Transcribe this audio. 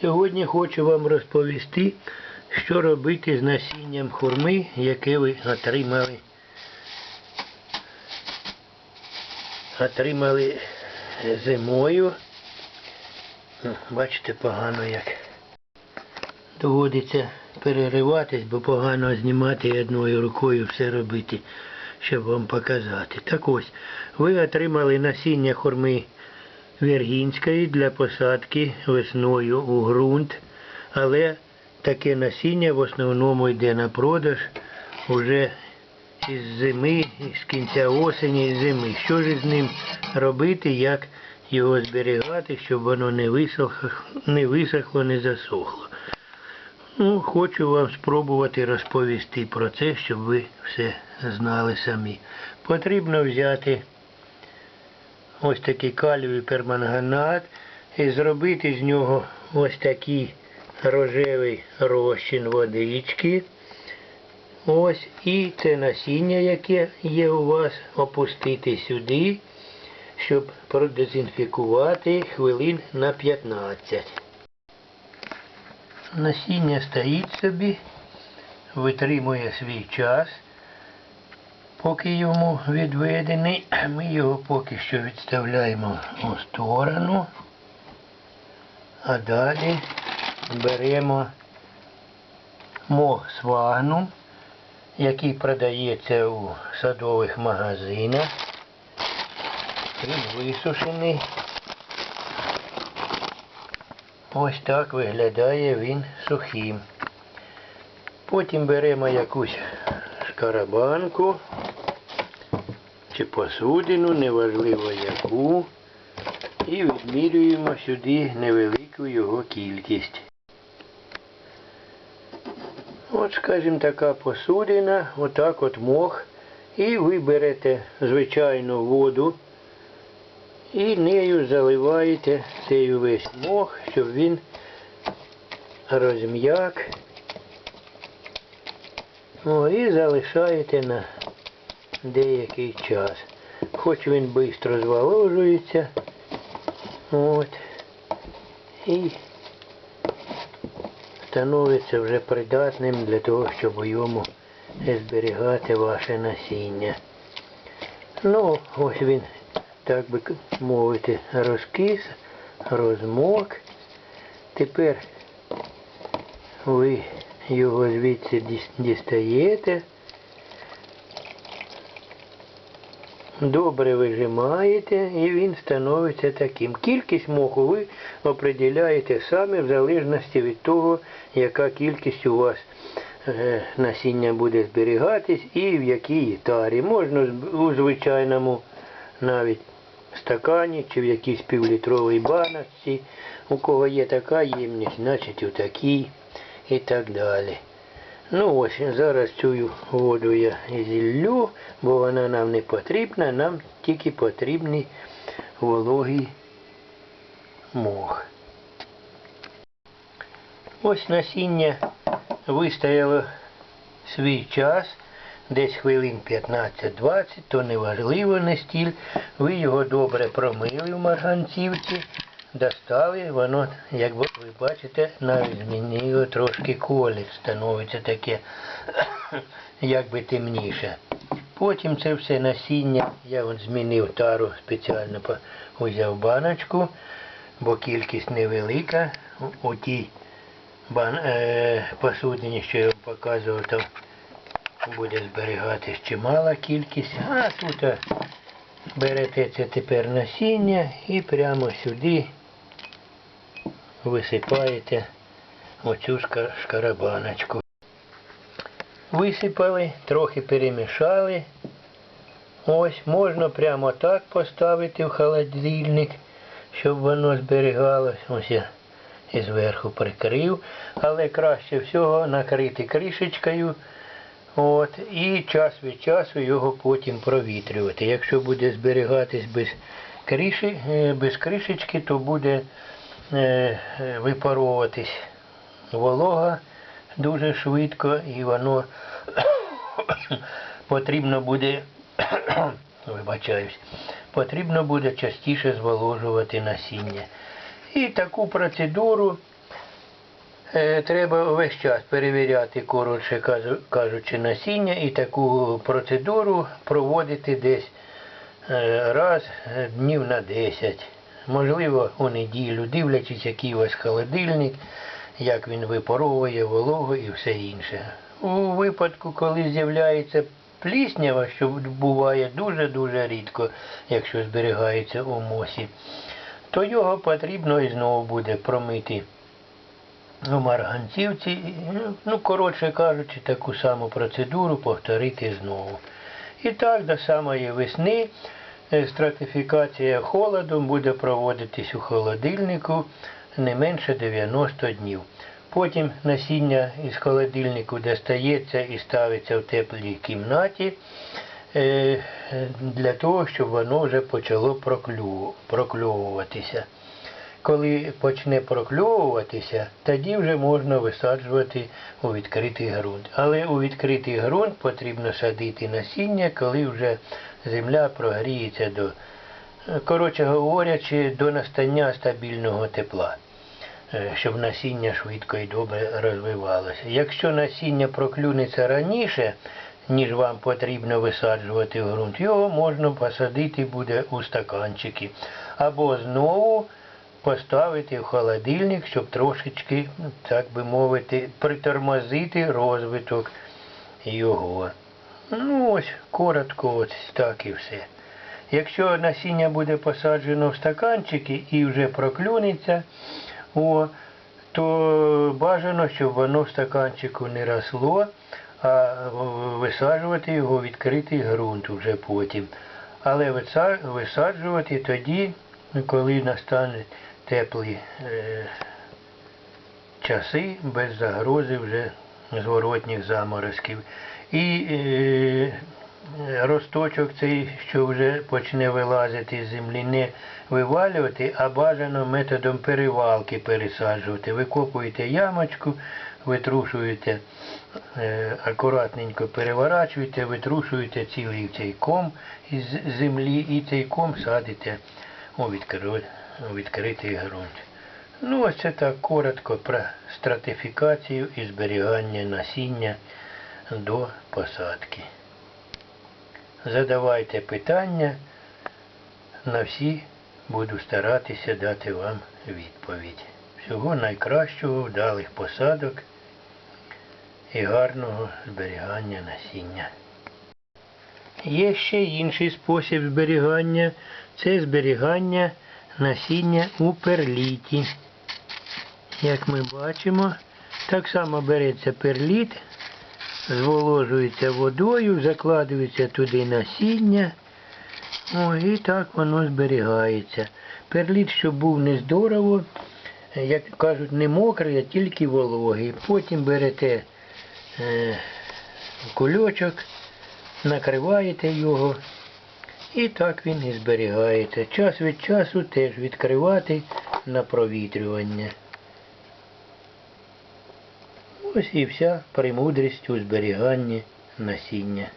Сьогодні хочу вам розповісти, що робити з насінням хурми, яке ви отримали. Отримали зимою. Ну, Бачите, погано як. Доводиться перериватись, бо погано знімати і одною рукою все робити, щоб вам показати. Так ось, ви отримали насіння хурми Вергінської для посадки весною у ґрунт, але таке насіння в основному йде на продаж уже із зими, з кінця осені і зими. Що ж з ним робити, як його зберігати, щоб воно не висохло, не висохло, не засохло. Ну, хочу вам спробувати розповісти про це, щоб ви все знали самі. Потрібно взяти ось такий калієвий перманганат і зробити з нього ось такий рожевий розчин водички. Ось і це насіння, яке є у вас, опустити сюди, щоб продезінфікувати хвилин на 15. Насіння стоїть собі, витримує свій час, поки йому відведений. Ми його поки що відставляємо у сторону, а далі беремо мох свагнум, який продається у садових магазинах. Він висушений. Ось так виглядає він сухим. Потім беремо якусь шкарабанку чи посудину, неважливо яку, і відмірюємо сюди невелику його кількість. От, скажімо, така посудина, отак от мох, і ви берете звичайну воду і нею заливаєте цей весь мох, щоб він розм'як. О, і залишаєте на деякий час. Хоч він швидко зволожується. От. І становиться вже придатним для того, щоб у йому зберігати ваше насіння. Ну, ось він, так би мовити, розкис, розмок. Тепер ви його звідси дістаєте. Добре вижимаєте і він становиться таким. Кількість моху ви определяєте самі в залежності від того, яка кількість у вас е, насіння буде зберігатись і в якій тарі. Можна у звичайному навіть стакані чи в якійсь півлітровій баночці. У кого є така ємність, значить у такій і так далі. Ну ось зараз цю воду я зіллю, бо вона нам не потрібна, нам тільки потрібний вологий мох. Ось насіння вистояло свій час, десь хвилин 15-20, то неважливо не стіль. Ви його добре промили в марганцівці, достали, воно, як ви бачите, навіть змінило трошки колір, становиться таке, якби темніше. Потім це все насіння, я от змінив тару спеціально узяв баночку, бо кількість невелика. У- тій бан, е, посудині, що я вам показував, там буде зберігатись чимала кількість. А тут е, берете це тепер насіння і прямо сюди висипаєте оцю шкарабаночку. Висипали, трохи перемішали. Ось можна прямо так поставити в холодильник, щоб воно зберігалось. Ось я і зверху прикрив, але краще всього накрити кришечкою. От, і час від часу його потім провітрювати. Якщо буде зберігатись без криші, е, без кришечки, то буде випаровуватись волога дуже швидко і воно потрібно буде, вибачаюсь, потрібно буде частіше зволожувати насіння. І таку процедуру Е, Треба весь час перевіряти, коротше кажучи, насіння і таку процедуру проводити десь е, раз е, днів на 10. Можливо, у неділю, дивлячись, який у вас холодильник, як він випаровує вологу і все інше. У випадку, коли з'являється пліснява, що буває дуже-дуже рідко, якщо зберігається у мосі, то його потрібно і знову буде промити у марганцівці, ну, коротше кажучи, таку саму процедуру повторити знову. І так до самої весни стратифікація холодом буде проводитись у холодильнику не менше 90 днів. Потім насіння із холодильнику достається і ставиться в теплій кімнаті е, е, для того, щоб воно вже почало прокльовуватися. Коли почне прокльовуватися, тоді вже можна висаджувати у відкритий ґрунт. Але у відкритий ґрунт потрібно садити насіння, коли вже земля прогріється до, коротше говорячи, до настання стабільного тепла, е, щоб насіння швидко і добре розвивалося. Якщо насіння проклюнеться раніше, ніж вам потрібно висаджувати в ґрунт, його можна посадити буде у стаканчики. Або знову поставити в холодильник, щоб трошечки, так би мовити, притормозити розвиток його. Ну ось, коротко, ось так і все. Якщо насіння буде посаджено в стаканчики і вже проклюнеться, о, то бажано, щоб воно в стаканчику не росло, а висаджувати його відкритий ґрунт вже потім. Але висаджувати тоді, коли настане теплі е, часи без загрози вже зворотніх заморозків. І е, росточок цей, що вже почне вилазити з землі, не вивалювати, а бажано методом перевалки пересаджувати. Викопуєте ямочку, витрушуєте, е, акуратненько переворачуєте, витрушуєте цілий цей ком із землі і цей ком садите у, відкри- у відкритий ґрунт. Ну, ось це так коротко про стратифікацію і зберігання насіння до посадки. Задавайте питання, на всі буду старатися дати вам відповідь. Всього найкращого, вдалих посадок і гарного зберігання насіння. Є ще інший спосіб зберігання це зберігання насіння у перліті. Як ми бачимо, так само береться перліт, зволожується водою, закладується туди насіння. О, і так воно зберігається. Перліт, щоб був не здорово, як кажуть, не мокрий, а тільки вологий. Потім берете е, кульочок, накриваєте його і так він і зберігається. Час від часу теж відкривати на провітрювання. Ось і вся премудрість у зберіганні насіння.